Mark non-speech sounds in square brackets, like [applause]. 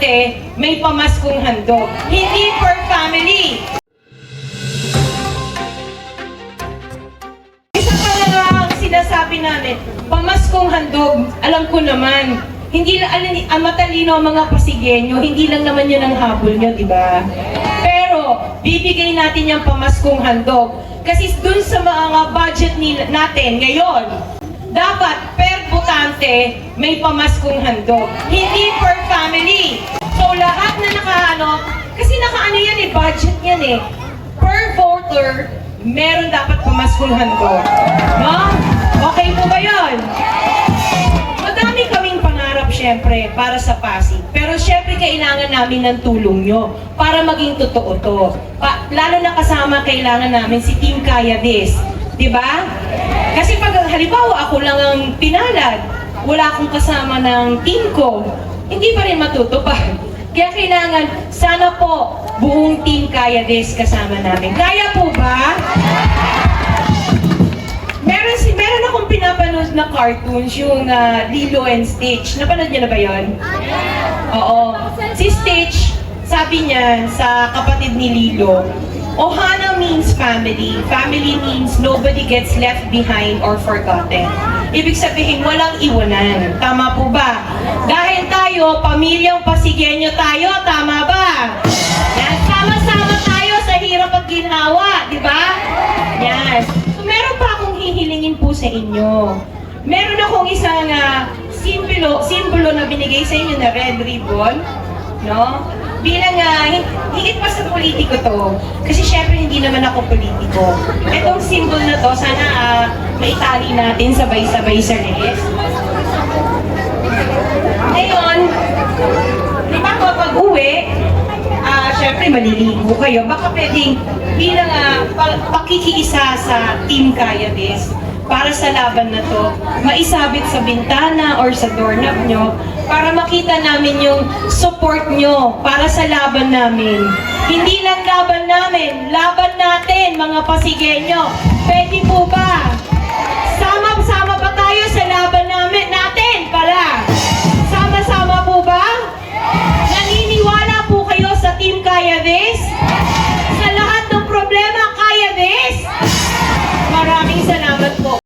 butante, may pamaskong handog. Hindi per family. Isa pa lang ang sinasabi namin, pamaskong handog, alam ko naman, hindi na alam ang matalino ang mga Pasigenyo, hindi lang naman yun ang habol nyo, di ba? Pero, bibigay natin yung pamaskong handog. Kasi dun sa mga budget nila, natin ngayon, dapat per butante may pamaskong handog. Hindi per family. So lahat na nakaano, kasi nakaano yan eh, budget yan eh. Per voter, meron dapat pamaskong handog. No? Okay po ba yun? Madami kaming pangarap syempre para sa Pasig. Pero syempre kailangan namin ng tulong nyo para maging totoo to. Pa- lalo na kasama kailangan namin si Team Kaya This. Di ba? Kasi pag halimbawa ako lang ang pinalad, wala akong kasama ng team ko, hindi pa rin matutupad. [laughs] Kaya kailangan, sana po, buong team Kaya This kasama namin. Kaya po ba? Meron si meron akong pinapanood na cartoons yung ah, Lilo and Stitch. Napanood niyo na ba 'yon? Oo. Si Stitch, sabi niya sa kapatid ni Lilo, Ohana means family. Family means nobody gets left behind or forgotten. Ibig sabihin, walang iwanan. Tama po ba? Dahil tayo, pamilyang Pasigenyo tayo, tama ba? Yan, sama-sama tayo sa hirap at ginhawa, di ba? Yan. So, meron pa akong hihilingin po sa inyo. Meron akong isang uh, simbolo, simbolo na binigay sa inyo na red ribbon, no? Bilang uh, higit pa sa politiko to. Kasi syempre naman ako politiko. Itong symbol na to, sana uh, maitali natin sabay-sabay sa rest. Ngayon, di ba kapag uwi, ah, syempre maliligo kayo, baka pwedeng bilang pa- pakikiisa sa Team Kaya This, para sa laban na to, maisabit sa bintana or sa doorknob nyo para makita namin yung support nyo para sa laban namin. Hindi lang laban namin, laban natin mga pasigenyo. Pwede po ba? Sama-sama ba tayo sa laban namin natin pala? Sama-sama po ba? Naniniwala po kayo sa Team Kaya This? Sa lahat ng problema, Kaya This? Maraming salamat po.